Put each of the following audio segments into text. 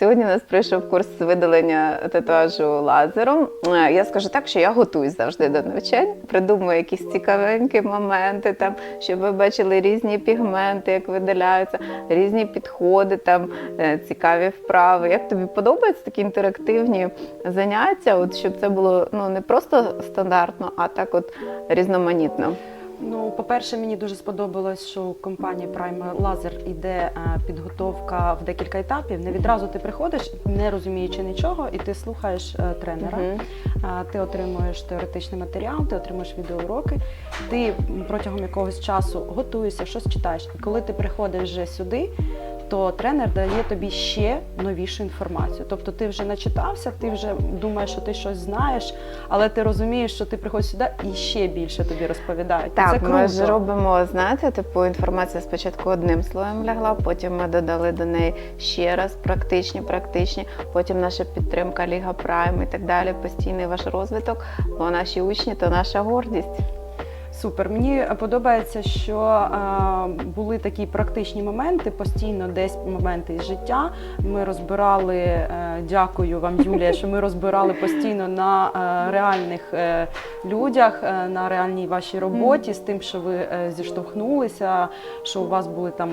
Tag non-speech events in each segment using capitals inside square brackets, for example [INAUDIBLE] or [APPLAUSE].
Сьогодні нас пройшов курс видалення татуажу лазером. Е, Я скажу так, що я готуюсь завжди до навчань, придумую якісь цікавенькі моменти, там, щоб ви бачили різні пігменти, як видаляються, різні підходи, там е, цікаві вправи. Як тобі подобаються такі інтерактивні заняття? От щоб це було ну не просто стандартно, а так от різноманітно. Ну, по-перше, мені дуже сподобалось, що у компанії Prime Laser йде е, підготовка в декілька етапів. Не відразу ти приходиш, не розуміючи нічого, і ти слухаєш е, тренера. Ти отримуєш теоретичний матеріал, ти отримуєш відеоуроки, ти протягом якогось часу готуєшся, щось читаєш. І коли ти приходиш вже сюди, то тренер дає тобі ще новішу інформацію. Тобто ти вже начитався, ти вже думаєш, що ти щось знаєш, але ти розумієш, що ти приходиш сюди і ще більше тобі розповідають. Так, Це круто. ми ж робимо, знаєте, типу інформація спочатку одним слоєм лягла, потім ми додали до неї ще раз практичні, практичні, потім наша підтримка Ліга Прайм і так далі, постійний ваш розвиток, бо наші учні то наша гордість. Супер. Мені подобається, що е, були такі практичні моменти, постійно десь моменти із життя. Ми розбирали, е, дякую вам, Юлія, що ми розбирали постійно на е, реальних е, людях, е, на реальній вашій роботі, з тим, що ви зіштовхнулися, що у вас були там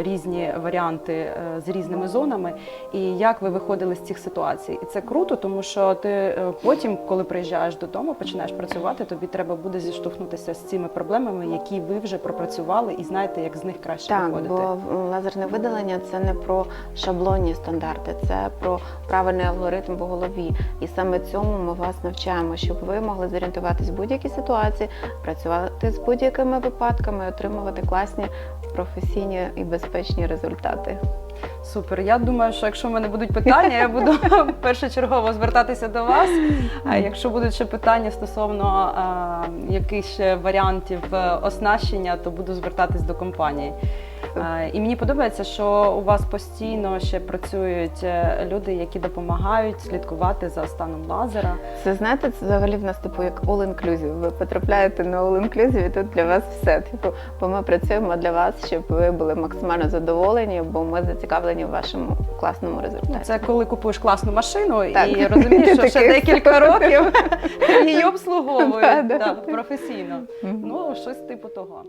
різні варіанти з різними зонами, і як ви виходили з цих ситуацій. І це круто, тому що ти потім, коли приїжджаєш додому, починаєш працювати, тобі треба буде зіштовхнутися з цими проблемами, які ви вже пропрацювали, і знаєте, як з них краще Так, виходити. бо лазерне видалення це не про шаблонні стандарти, це про правильний алгоритм в голові. І саме цьому ми вас навчаємо, щоб ви могли зорієнтуватись в будь-якій ситуації, працювати з будь-якими випадками, отримувати класні професійні і безпечні результати. Супер. Я думаю, що якщо в мене будуть питання, я буду [LAUGHS] першочергово звертатися до вас. А якщо будуть ще питання стосовно якихось варіантів е, оснащення, то буду звертатись до компанії. Е, І мені подобається, що у вас постійно ще працюють е, люди, які допомагають слідкувати за станом лазера. Це знаєте, це взагалі в нас типу як all-inclusive. Ви потрапляєте на all-inclusive, і тут для вас все. Типу, бо ми працюємо для вас, щоб ви були максимально задоволені, бо ми зацікавлені в вашому класному результаті. Це коли купуєш класну машину Так. і розумієш, що ще декілька років [LAUGHS] її обслуговують професійно. Ну, щось типу того.